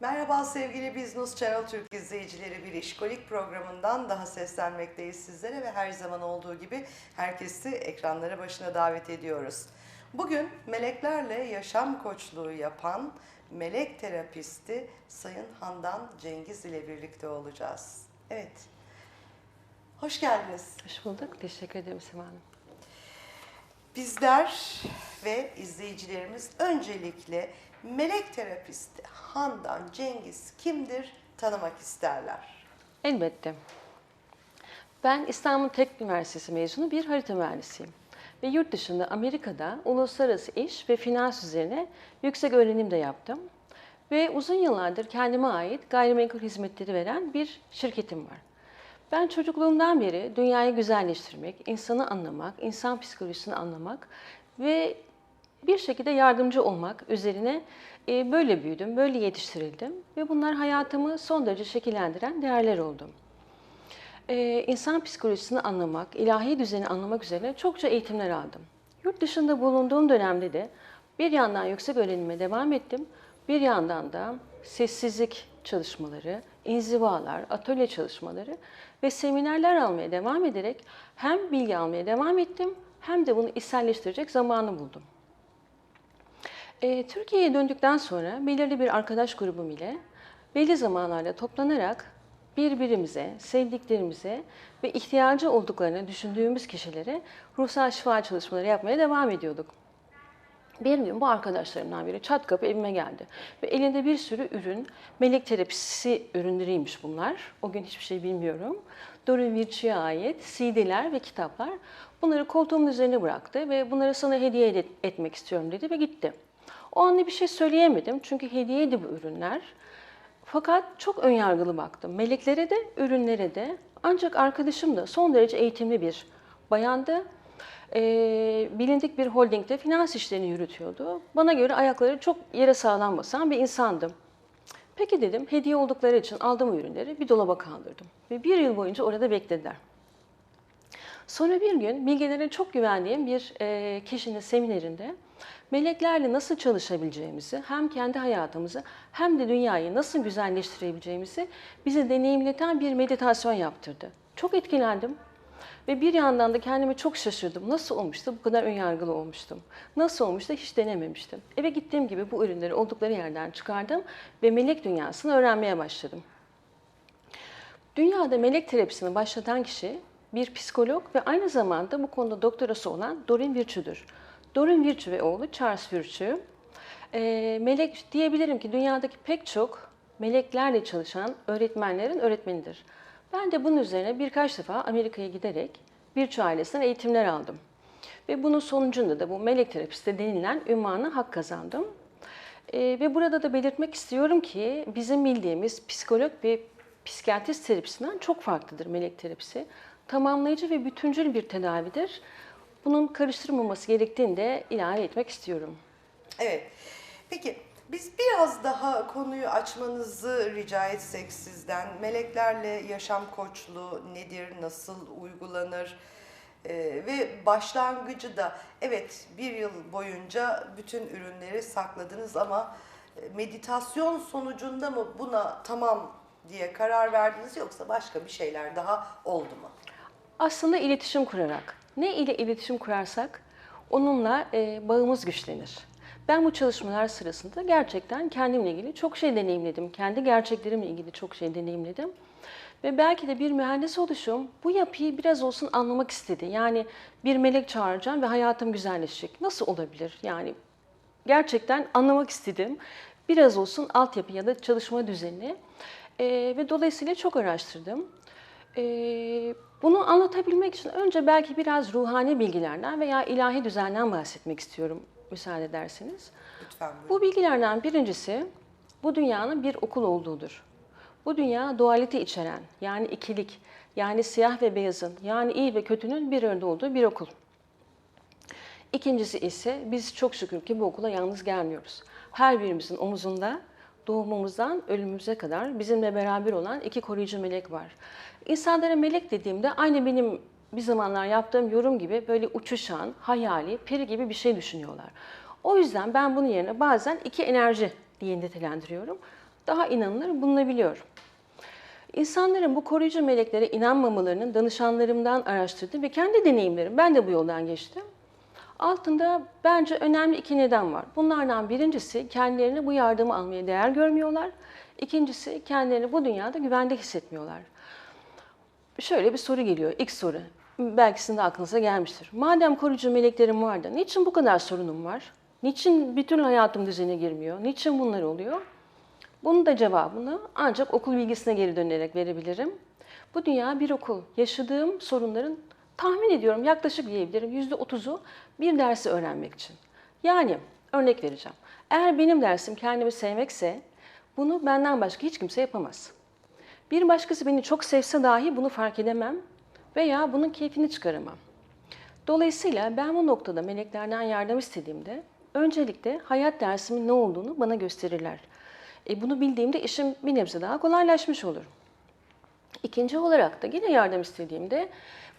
Merhaba sevgili Business Channel Türk izleyicileri bir işkolik programından daha seslenmekteyiz sizlere ve her zaman olduğu gibi herkesi ekranları başına davet ediyoruz. Bugün meleklerle yaşam koçluğu yapan melek terapisti Sayın Handan Cengiz ile birlikte olacağız. Evet. Hoş geldiniz. Hoş bulduk. Teşekkür ederim Sema Hanım. Bizler ve izleyicilerimiz öncelikle melek terapisti Handan Cengiz kimdir tanımak isterler. Elbette. Ben İstanbul Teknik Üniversitesi mezunu bir harita mühendisiyim. Ve yurt dışında Amerika'da uluslararası iş ve finans üzerine yüksek öğrenim de yaptım. Ve uzun yıllardır kendime ait gayrimenkul hizmetleri veren bir şirketim var. Ben çocukluğumdan beri dünyayı güzelleştirmek, insanı anlamak, insan psikolojisini anlamak ve bir şekilde yardımcı olmak üzerine e, böyle büyüdüm, böyle yetiştirildim ve bunlar hayatımı son derece şekillendiren değerler oldu. Ee, insan psikolojisini anlamak, ilahi düzeni anlamak üzerine çokça eğitimler aldım. Yurt dışında bulunduğum dönemde de bir yandan yüksek öğrenime devam ettim, bir yandan da sessizlik çalışmaları, inzivalar, atölye çalışmaları ve seminerler almaya devam ederek hem bilgi almaya devam ettim hem de bunu içselleştirecek zamanı buldum. E, Türkiye'ye döndükten sonra belirli bir arkadaş grubum ile belli zamanlarda toplanarak birbirimize, sevdiklerimize ve ihtiyacı olduklarını düşündüğümüz kişilere ruhsal şifa çalışmaları yapmaya devam ediyorduk. Bir gün bu arkadaşlarımdan biri çat kapı evime geldi. Ve elinde bir sürü ürün, melek terapisi ürünleriymiş bunlar. O gün hiçbir şey bilmiyorum. Doreen Virtue'ye ait CD'ler ve kitaplar. Bunları koltuğumun üzerine bıraktı ve bunları sana hediye et- etmek istiyorum dedi ve gitti. O anda bir şey söyleyemedim çünkü hediyeydi bu ürünler. Fakat çok önyargılı baktım. Meleklere de, ürünlere de. Ancak arkadaşım da son derece eğitimli bir bayandı. Ee, bilindik bir holdingde finans işlerini yürütüyordu. Bana göre ayakları çok yere sağlam basan bir insandım. Peki dedim, hediye oldukları için aldığım ürünleri bir dolaba kaldırdım. Ve bir yıl boyunca orada beklediler. Sonra bir gün bilgilerine çok güvendiğim bir e, kişinin seminerinde meleklerle nasıl çalışabileceğimizi, hem kendi hayatımızı hem de dünyayı nasıl güzelleştirebileceğimizi bize deneyimleten bir meditasyon yaptırdı. Çok etkilendim ve bir yandan da kendimi çok şaşırdım. Nasıl olmuştu bu kadar önyargılı olmuştum? Nasıl olmuştu hiç denememiştim. Eve gittiğim gibi bu ürünleri oldukları yerden çıkardım ve melek dünyasını öğrenmeye başladım. Dünyada melek terapisini başlatan kişi bir psikolog ve aynı zamanda bu konuda doktorası olan Doreen Virtue'dur. Doreen Virtue ve oğlu Charles Virtue. Ee, melek diyebilirim ki dünyadaki pek çok meleklerle çalışan öğretmenlerin öğretmenidir. Ben de bunun üzerine birkaç defa Amerika'ya giderek Virtue ailesinden eğitimler aldım. Ve bunun sonucunda da bu melek terapisti denilen ünvanı hak kazandım. Ee, ve burada da belirtmek istiyorum ki bizim bildiğimiz psikolog ve psikiyatrist terapisinden çok farklıdır melek terapisi. Tamamlayıcı ve bütüncül bir tedavidir. Bunun karıştırılmaması gerektiğini de ilave etmek istiyorum. Evet. Peki biz biraz daha konuyu açmanızı rica etsek sizden. Meleklerle yaşam koçluğu nedir, nasıl uygulanır? Ee, ve başlangıcı da evet bir yıl boyunca bütün ürünleri sakladınız ama e, meditasyon sonucunda mı buna tamam diye karar verdiniz yoksa başka bir şeyler daha oldu mu? Aslında iletişim kurarak, ne ile iletişim kurarsak onunla e, bağımız güçlenir. Ben bu çalışmalar sırasında gerçekten kendimle ilgili çok şey deneyimledim. Kendi gerçeklerimle ilgili çok şey deneyimledim. Ve belki de bir mühendis oluşum bu yapıyı biraz olsun anlamak istedi. Yani bir melek çağıracağım ve hayatım güzelleşecek. Nasıl olabilir? Yani gerçekten anlamak istedim. Biraz olsun altyapı ya da çalışma düzenini. Ee, ve dolayısıyla çok araştırdım. Ee, bunu anlatabilmek için önce belki biraz ruhani bilgilerden veya ilahi düzenden bahsetmek istiyorum müsaade ederseniz. Lütfen buyurun. Bu bilgilerden birincisi bu dünyanın bir okul olduğudur. Bu dünya dualite içeren yani ikilik yani siyah ve beyazın yani iyi ve kötünün bir arada olduğu bir okul. İkincisi ise biz çok şükür ki bu okula yalnız gelmiyoruz. Her birimizin omuzunda doğumumuzdan ölümümüze kadar bizimle beraber olan iki koruyucu melek var. İnsanlara melek dediğimde aynı benim bir zamanlar yaptığım yorum gibi böyle uçuşan, hayali, peri gibi bir şey düşünüyorlar. O yüzden ben bunun yerine bazen iki enerji diye nitelendiriyorum. daha inanılır bulunabiliyor. İnsanların bu koruyucu meleklere inanmamalarının danışanlarımdan araştırdım ve kendi deneyimlerim, ben de bu yoldan geçtim. Altında bence önemli iki neden var. Bunlardan birincisi kendilerini bu yardımı almaya değer görmüyorlar. İkincisi kendilerini bu dünyada güvende hissetmiyorlar. Şöyle bir soru geliyor, ilk soru. Belki sizin de aklınıza gelmiştir. Madem koruyucu meleklerim vardı, niçin bu kadar sorunum var? Niçin bütün hayatım düzene girmiyor? Niçin bunlar oluyor? Bunun da cevabını ancak okul bilgisine geri dönerek verebilirim. Bu dünya bir okul. Yaşadığım sorunların tahmin ediyorum yaklaşık diyebilirim yüzde otuzu bir dersi öğrenmek için. Yani örnek vereceğim. Eğer benim dersim kendimi sevmekse bunu benden başka hiç kimse yapamaz. Bir başkası beni çok sevse dahi bunu fark edemem veya bunun keyfini çıkaramam. Dolayısıyla ben bu noktada meleklerden yardım istediğimde öncelikle hayat dersimin ne olduğunu bana gösterirler. E bunu bildiğimde işim bir nebze daha kolaylaşmış olur. İkinci olarak da yine yardım istediğimde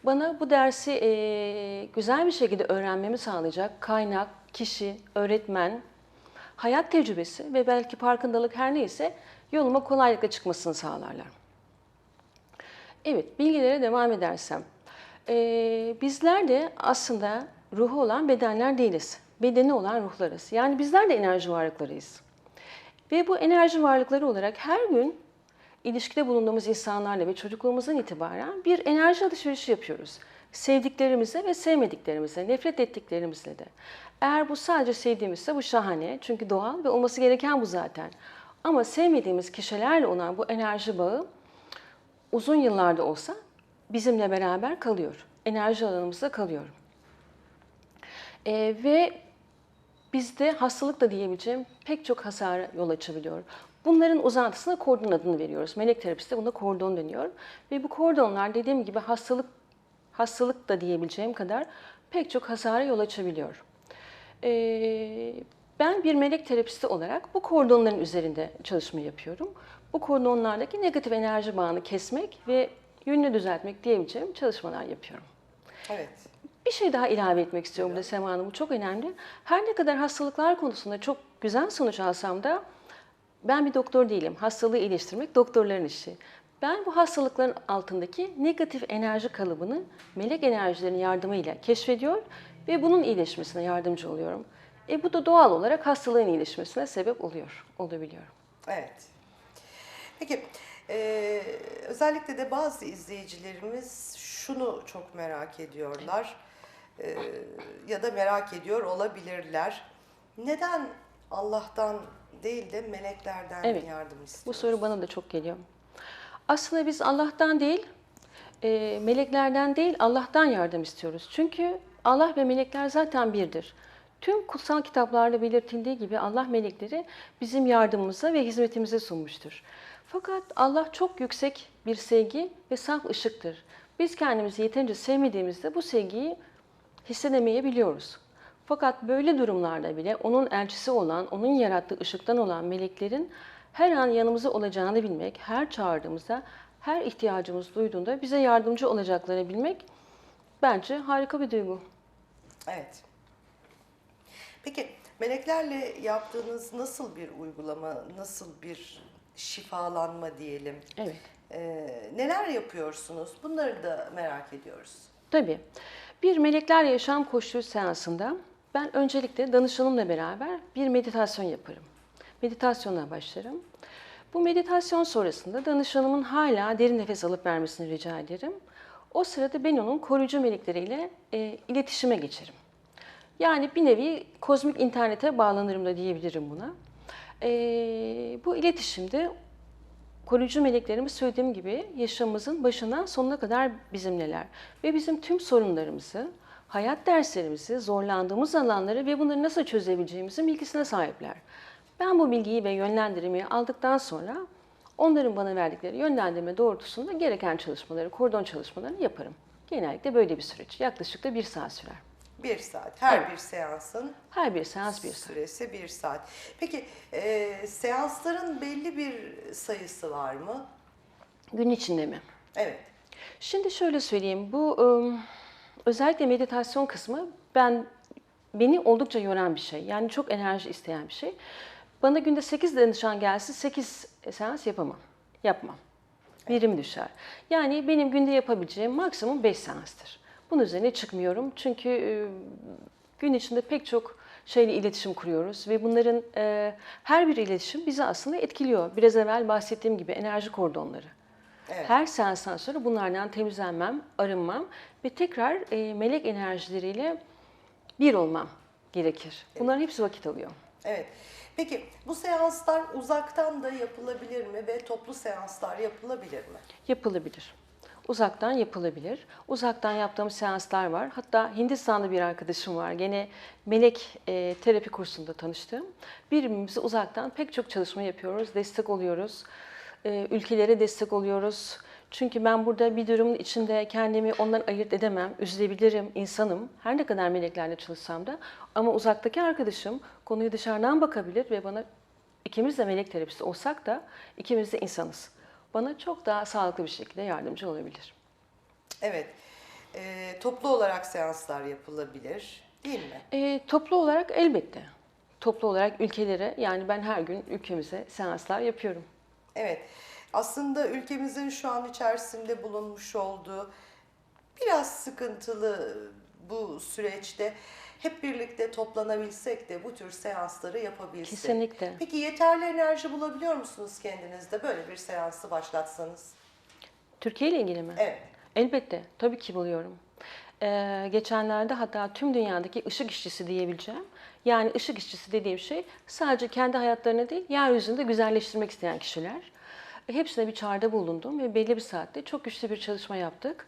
bana bu dersi e, güzel bir şekilde öğrenmemi sağlayacak kaynak, kişi, öğretmen, hayat tecrübesi ve belki farkındalık her neyse yoluma kolaylıkla çıkmasını sağlarlar. Evet, bilgilere devam edersem. Ee, bizler de aslında ruhu olan bedenler değiliz. Bedeni olan ruhlarız. Yani bizler de enerji varlıklarıyız. Ve bu enerji varlıkları olarak her gün ilişkide bulunduğumuz insanlarla ve çocukluğumuzdan itibaren bir enerji alışverişi yapıyoruz. Sevdiklerimize ve sevmediklerimize, nefret ettiklerimizle de. Eğer bu sadece sevdiğimizse bu şahane. Çünkü doğal ve olması gereken bu zaten. Ama sevmediğimiz kişilerle olan bu enerji bağı uzun yıllarda olsa bizimle beraber kalıyor. Enerji alanımızda kalıyor. Ee, ve bizde hastalık da diyebileceğim pek çok hasara yol açabiliyor. Bunların uzantısına kordon adını veriyoruz. Melek terapisi buna kordon deniyor. Ve bu kordonlar dediğim gibi hastalık hastalık da diyebileceğim kadar pek çok hasara yol açabiliyor. Ee, ben bir melek terapisti olarak bu kordonların üzerinde çalışma yapıyorum. Bu kordonlardaki negatif enerji bağını kesmek ve yönünü düzeltmek diyebileceğim çalışmalar yapıyorum. Evet. Bir şey daha ilave etmek istiyorum burada Sema Hanım. Bu çok önemli. Her ne kadar hastalıklar konusunda çok güzel sonuç alsam da ben bir doktor değilim. Hastalığı iyileştirmek doktorların işi. Ben bu hastalıkların altındaki negatif enerji kalıbını melek enerjilerin yardımıyla keşfediyor ve bunun iyileşmesine yardımcı oluyorum. E bu da doğal olarak hastalığın iyileşmesine sebep oluyor, olabiliyor. Evet. Peki, e, özellikle de bazı izleyicilerimiz şunu çok merak ediyorlar e, ya da merak ediyor olabilirler. Neden Allah'tan değil de meleklerden Evet. yardım Bu istiyoruz? soru bana da çok geliyor. Aslında biz Allah'tan değil, e, meleklerden değil Allah'tan yardım istiyoruz. Çünkü Allah ve melekler zaten birdir. Tüm kutsal kitaplarda belirtildiği gibi Allah melekleri bizim yardımımıza ve hizmetimize sunmuştur. Fakat Allah çok yüksek bir sevgi ve saf ışıktır. Biz kendimizi yeterince sevmediğimizde bu sevgiyi hissedemeyebiliyoruz. Fakat böyle durumlarda bile onun elçisi olan, onun yarattığı ışıktan olan meleklerin her an yanımızda olacağını bilmek, her çağırdığımızda, her ihtiyacımız duyduğunda bize yardımcı olacaklarını bilmek bence harika bir duygu. Evet. Peki meleklerle yaptığınız nasıl bir uygulama, nasıl bir şifalanma diyelim? Evet. E, neler yapıyorsunuz? Bunları da merak ediyoruz. Tabii. Bir melekler yaşam koşulu seansında ben öncelikle danışanımla beraber bir meditasyon yaparım. Meditasyona başlarım. Bu meditasyon sonrasında danışanımın hala derin nefes alıp vermesini rica ederim. O sırada ben onun koruyucu melekleriyle e, iletişime geçerim. Yani bir nevi kozmik internete bağlanırım da diyebilirim buna. E, bu iletişimde koruyucu meleklerimiz söylediğim gibi yaşamımızın başından sonuna kadar bizimleler. Ve bizim tüm sorunlarımızı, hayat derslerimizi, zorlandığımız alanları ve bunları nasıl çözebileceğimizin bilgisine sahipler. Ben bu bilgiyi ve yönlendirmeyi aldıktan sonra onların bana verdikleri yönlendirme doğrultusunda gereken çalışmaları, kordon çalışmalarını yaparım. Genellikle böyle bir süreç. Yaklaşık da bir saat sürer. Bir saat. Her Evet. bir seansın Her bir seans bir saat. süresi bir saat. Peki e, seansların belli bir sayısı var mı? Gün içinde mi? Evet. Şimdi şöyle söyleyeyim. Bu özellikle meditasyon kısmı ben beni oldukça yoran bir şey. Yani çok enerji isteyen bir şey. Bana günde 8 danışan gelse 8 seans yapamam. Yapmam. Verim düşer. Yani benim günde yapabileceğim maksimum 5 seanstır. Bunun üzerine çıkmıyorum. Çünkü e, gün içinde pek çok şeyle iletişim kuruyoruz ve bunların e, her bir iletişim bizi aslında etkiliyor. Biraz evvel bahsettiğim gibi enerji kordonları. Evet. Her seanstan sonra bunlardan temizlenmem, arınmam ve tekrar e, melek enerjileriyle bir olmam gerekir. Bunların hepsi vakit alıyor. Evet. Peki bu seanslar uzaktan da yapılabilir mi ve toplu seanslar yapılabilir mi? Yapılabilir. Uzaktan yapılabilir. Uzaktan yaptığım seanslar var. Hatta Hindistan'da bir arkadaşım var. Gene melek e, terapi kursunda tanıştım. Birbirimize uzaktan pek çok çalışma yapıyoruz, destek oluyoruz. E, ülkelere destek oluyoruz. Çünkü ben burada bir durumun içinde kendimi ondan ayırt edemem, üzülebilirim, insanım. Her ne kadar meleklerle çalışsam da. Ama uzaktaki arkadaşım konuyu dışarıdan bakabilir ve bana ikimiz de melek terapisti olsak da ikimiz de insanız. Bana çok daha sağlıklı bir şekilde yardımcı olabilir. Evet. Ee, toplu olarak seanslar yapılabilir değil mi? E, toplu olarak elbette. Toplu olarak ülkelere yani ben her gün ülkemize seanslar yapıyorum. Evet. Aslında ülkemizin şu an içerisinde bulunmuş olduğu biraz sıkıntılı bu süreçte hep birlikte toplanabilsek de bu tür seansları yapabilsek. Kesinlikle. Peki yeterli enerji bulabiliyor musunuz kendinizde böyle bir seansı başlatsanız? Türkiye ile ilgili mi? Evet. Elbette. Tabii ki buluyorum. Ee, geçenlerde hatta tüm dünyadaki ışık işçisi diyebileceğim. Yani ışık işçisi dediğim şey sadece kendi hayatlarını değil, yeryüzünde güzelleştirmek isteyen kişiler. Hepsine bir çağrıda bulundum ve belli bir saatte çok güçlü bir çalışma yaptık.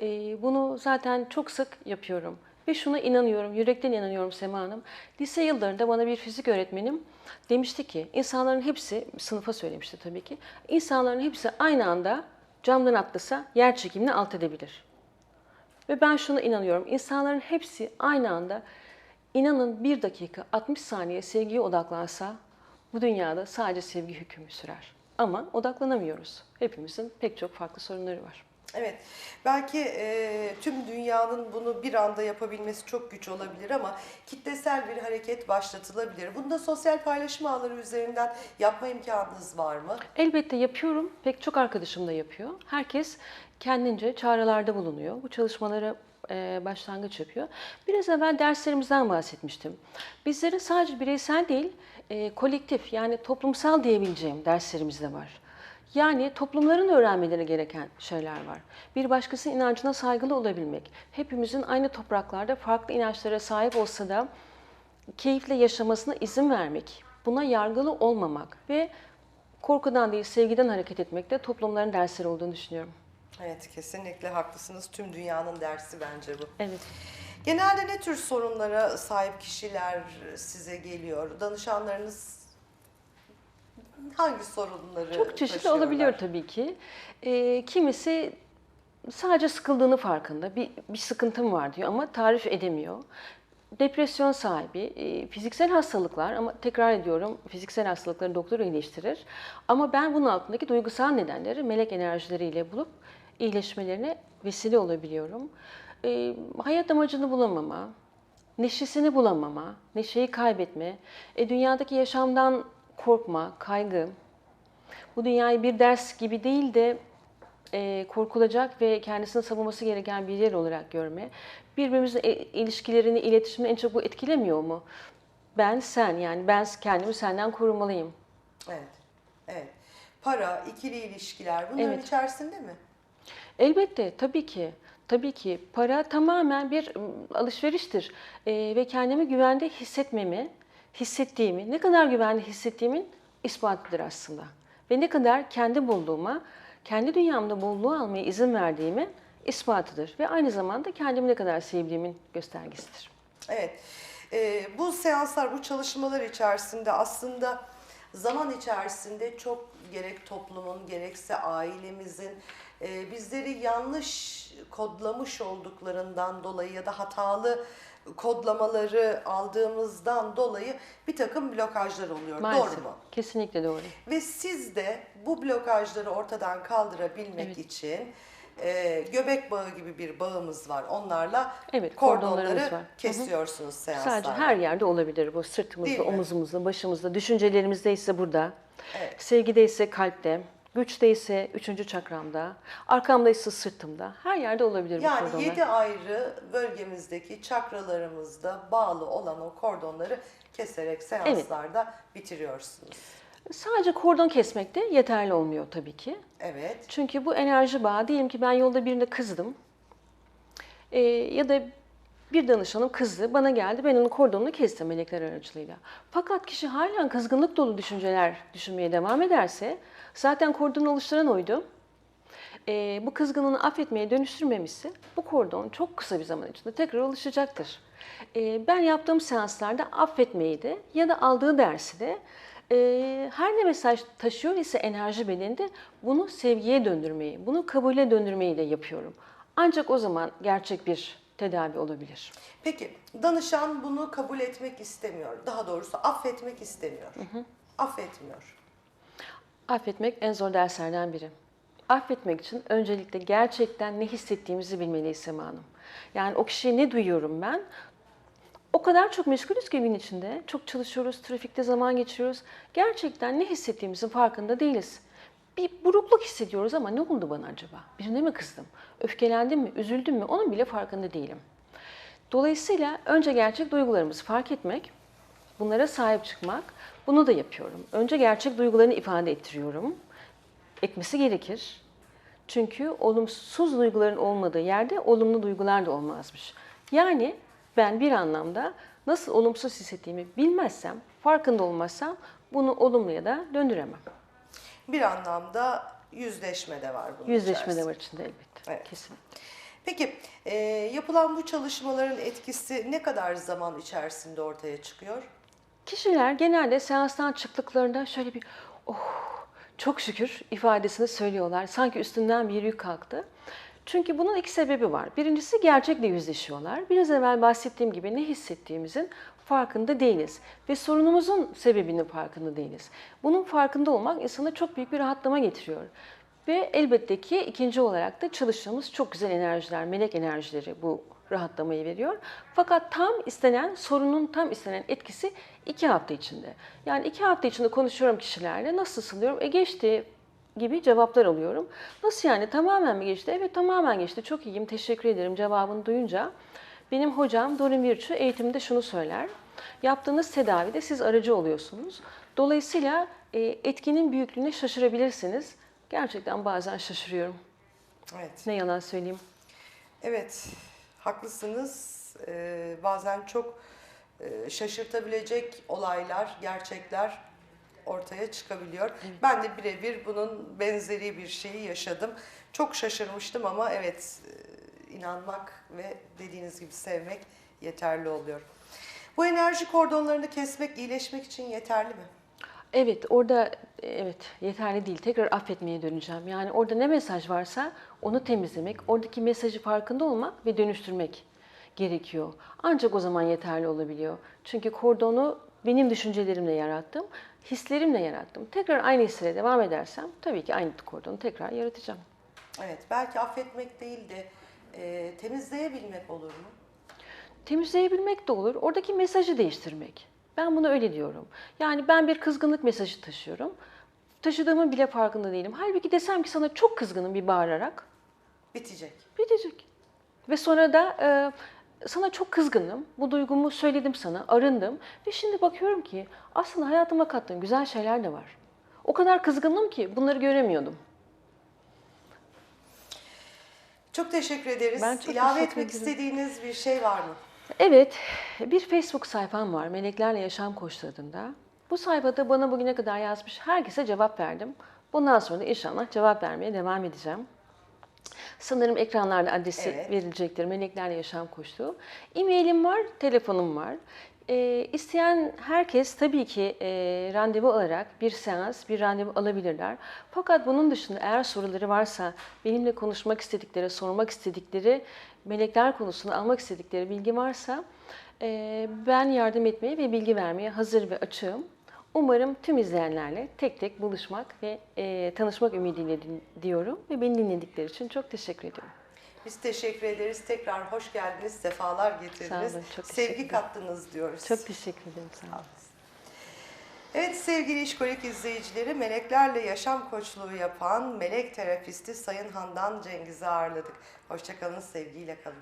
Ee, bunu zaten çok sık yapıyorum. Ve şuna inanıyorum, yürekten inanıyorum Sema Hanım. Lise yıllarında bana bir fizik öğretmenim demişti ki, insanların hepsi, sınıfa söylemişti tabii ki, insanların hepsi aynı anda camdan atlasa yer çekimini alt edebilir. Ve ben şuna inanıyorum. İnsanların hepsi aynı anda inanın bir dakika 60 saniye sevgiye odaklansa bu dünyada sadece sevgi hükmü sürer. Ama odaklanamıyoruz. Hepimizin pek çok farklı sorunları var. Evet, belki e, tüm dünyanın bunu bir anda yapabilmesi çok güç olabilir ama kitlesel bir hareket başlatılabilir. Bunda sosyal paylaşım ağları üzerinden yapma imkanınız var mı? Elbette yapıyorum. Pek çok arkadaşım da yapıyor. Herkes kendince çağrılarda bulunuyor. Bu çalışmaları e, başlangıç yapıyor. Biraz evvel derslerimizden bahsetmiştim. Bizlerin sadece bireysel değil, e, kolektif yani toplumsal diyebileceğim derslerimiz de var. Yani toplumların öğrenmeleri gereken şeyler var. Bir başkasının inancına saygılı olabilmek, hepimizin aynı topraklarda farklı inançlara sahip olsa da keyifle yaşamasına izin vermek, buna yargılı olmamak ve korkudan değil sevgiden hareket etmek de toplumların dersleri olduğunu düşünüyorum. Evet, kesinlikle haklısınız. Tüm dünyanın dersi bence bu. Evet. Genelde ne tür sorunlara sahip kişiler size geliyor? Danışanlarınız hangi sorunları Çok çeşitli taşıyorlar? olabiliyor tabii ki. Ee, kimisi sadece sıkıldığını farkında, bir, bir sıkıntım var diyor ama tarif edemiyor. Depresyon sahibi, e, fiziksel hastalıklar ama tekrar ediyorum fiziksel hastalıkları doktor iyileştirir. Ama ben bunun altındaki duygusal nedenleri melek enerjileriyle bulup iyileşmelerine vesile olabiliyorum. E, hayat amacını bulamama, neşesini bulamama, neşeyi kaybetme, e, dünyadaki yaşamdan korkma, kaygı, bu dünyayı bir ders gibi değil de e, korkulacak ve kendisini savunması gereken bir yer olarak görme. Birbirimizin e, ilişkilerini, iletişimini en çok bu etkilemiyor mu? Ben sen yani ben kendimi senden korumalıyım. Evet, evet. Para, ikili ilişkiler bunların Evet. içerisinde mi? Elbette tabii ki. Tabii ki para tamamen bir alışveriştir Ee, ve kendimi güvende hissetmemi, hissettiğimi, ne kadar güvende hissettiğimin ispatıdır aslında. Ve ne kadar kendi bulduğuma, kendi dünyamda bolluğu almaya izin verdiğimin ispatıdır. Ve aynı zamanda kendimi ne kadar sevdiğimin göstergesidir. Evet. Ee, bu seanslar, bu çalışmalar içerisinde aslında zaman içerisinde çok gerek toplumun gerekse ailemizin e, bizleri yanlış kodlamış olduklarından dolayı ya da hatalı kodlamaları aldığımızdan dolayı bir takım blokajlar oluyor. Maalesef. Doğru mu? Kesinlikle doğru. Ve siz de bu blokajları ortadan kaldırabilmek Evet. için e, göbek bağı gibi bir bağımız var. Onlarla Evet, kordonları var. Kesiyorsunuz seanslarda. Sadece her yerde olabilir bu. Sırtımızda, omuzumuzda, başımızda, düşüncelerimizde ise burada. Evet. Sevgide ise kalpte, güçte ise üçüncü çakramda, arkamda ise sırtımda. Her yerde olabilir bu Yani kordonlar. yedi ayrı bölgemizdeki çakralarımızda bağlı olan o kordonları keserek seanslarda bitiriyorsunuz. Sadece kordon kesmek de yeterli olmuyor tabii ki. Evet. Çünkü bu enerji bağı, diyelim ki ben yolda birine kızdım. Ee, ya da bir danışanım kızdı, bana geldi, ben onun kordonunu kestim melekler aracılığıyla. Fakat kişi halen kızgınlık dolu düşünceler düşünmeye devam ederse, zaten kordonu oluşturan oydu. Ee, bu kızgınlığını affetmeye dönüştürmemişse, bu kordon çok kısa bir zaman içinde tekrar oluşacaktır. Ee, ben yaptığım seanslarda affetmeyi de ya da aldığı dersi de e, her ne mesaj taşıyor ise enerji bedeninde bunu sevgiye döndürmeyi, bunu kabule döndürmeyi de yapıyorum. Ancak o zaman gerçek bir tedavi olabilir. Peki danışan bunu kabul etmek istemiyor. Daha doğrusu affetmek istemiyor. Affetmiyor. Affetmek en zor derslerden biri. Affetmek için öncelikle gerçekten ne hissettiğimizi bilmeliyiz Sema Hanım. Yani o kişiye ne duyuyorum ben? O kadar çok meşgulüz ki gün içinde. Çok çalışıyoruz, trafikte zaman geçiriyoruz. Gerçekten ne hissettiğimizin farkında değiliz. Bir burukluk hissediyoruz ama ne oldu bana acaba? Birine mi kızdım? Öfkelendim mi? Üzüldüm mü? Onun bile farkında değilim. Dolayısıyla önce gerçek duygularımızı fark etmek, bunlara sahip çıkmak, bunu da yapıyorum. Önce gerçek duygularını ifade ettiriyorum. Etmesi gerekir. Çünkü olumsuz duyguların olmadığı yerde olumlu duygular da olmazmış. Yani ben bir anlamda nasıl olumsuz hissettiğimi bilmezsem, farkında olmazsam bunu olumluya da döndüremem. Bir anlamda yüzleşme de var bunun Yüzleşme de içerisinde. var içinde elbette. Evet. Kesinlikle. Peki e, yapılan bu çalışmaların etkisi ne kadar zaman içerisinde ortaya çıkıyor? Kişiler genelde seanstan çıktıklarında şöyle bir oh çok şükür ifadesini söylüyorlar. Sanki üstünden bir yük kalktı. Çünkü bunun iki sebebi var. Birincisi gerçekle yüzleşiyorlar. Biraz evvel bahsettiğim gibi ne hissettiğimizin farkında değiliz. Ve sorunumuzun sebebinin farkında değiliz. Bunun farkında olmak insana çok büyük bir rahatlama getiriyor. Ve elbette ki ikinci olarak da çalıştığımız çok güzel enerjiler, melek enerjileri bu rahatlamayı veriyor. Fakat tam istenen, sorunun tam istenen etkisi iki hafta içinde. Yani iki hafta içinde konuşuyorum kişilerle, nasılsın diyorum, e geçti gibi cevaplar alıyorum. Nasıl yani tamamen mi geçti? Evet tamamen geçti, çok iyiyim, teşekkür ederim cevabını duyunca. Benim hocam Dorin Virtue eğitimde şunu söyler. Yaptığınız tedavide siz aracı oluyorsunuz. Dolayısıyla e, etkinin büyüklüğüne şaşırabilirsiniz. Gerçekten bazen şaşırıyorum. Evet. Ne yalan söyleyeyim. Evet, haklısınız. Ee, bazen çok e, şaşırtabilecek olaylar, gerçekler ortaya çıkabiliyor. Ben de birebir bunun benzeri bir şeyi yaşadım. Çok şaşırmıştım ama evet e, inanmak ve dediğiniz gibi sevmek yeterli oluyor. Bu enerji kordonlarını kesmek iyileşmek için yeterli mi? Evet, orada evet yeterli değil. Tekrar affetmeye döneceğim. Yani orada ne mesaj varsa onu temizlemek, oradaki mesajı farkında olmak ve dönüştürmek gerekiyor. Ancak o zaman yeterli olabiliyor. Çünkü kordonu benim düşüncelerimle yarattım, hislerimle yarattım. Tekrar aynı hisle devam edersem tabii ki aynı kordonu tekrar yaratacağım. Evet, belki affetmek değil de e, temizleyebilmek olur mu? Temizleyebilmek de olur. Oradaki mesajı değiştirmek. Ben bunu öyle diyorum. Yani ben bir kızgınlık mesajı taşıyorum. Taşıdığımın bile farkında değilim. Halbuki desem ki sana çok kızgınım bir bağırarak Bitecek. bitecek. Ve sonra da e, sana çok kızgınım. Bu duygumu söyledim sana, arındım. Ve şimdi bakıyorum ki aslında hayatıma kattığım güzel şeyler de var. O kadar kızgınım ki bunları göremiyordum. Çok teşekkür ederiz. Ben çok İlave teşekkür etmek ederim. istediğiniz bir şey var mı? Evet, bir Facebook sayfam var Meleklerle Yaşam Koçu adında. Bu sayfada bana bugüne kadar yazmış herkese cevap verdim. Bundan sonra da inşallah cevap vermeye devam edeceğim. Sanırım ekranlarda adresi Evet. verilecektir. Meleklerle Yaşam Koçluğu. E-mailim var, telefonum var. Ee, isteyen herkes tabii ki e, randevu alarak bir seans, bir randevu alabilirler. Fakat bunun dışında eğer soruları varsa, benimle konuşmak istedikleri, sormak istedikleri, melekler konusunda almak istedikleri bilgi varsa e, ben yardım etmeye ve bilgi vermeye hazır ve açığım. Umarım tüm izleyenlerle tek tek buluşmak ve e, tanışmak ümidiyle diyorum ve beni dinledikleri için çok teşekkür ediyorum. Biz teşekkür ederiz. Tekrar hoş geldiniz, sefalar getirdiniz. Sağ olun, çok Sevgi kattınız diyoruz. Çok teşekkür ederim. Sağ olun. Evet sevgili İşkolik izleyicileri, meleklerle yaşam koçluğu yapan melek terapisti Sayın Handan Cengiz'i ağırladık. Hoşçakalın, sevgiyle kalın.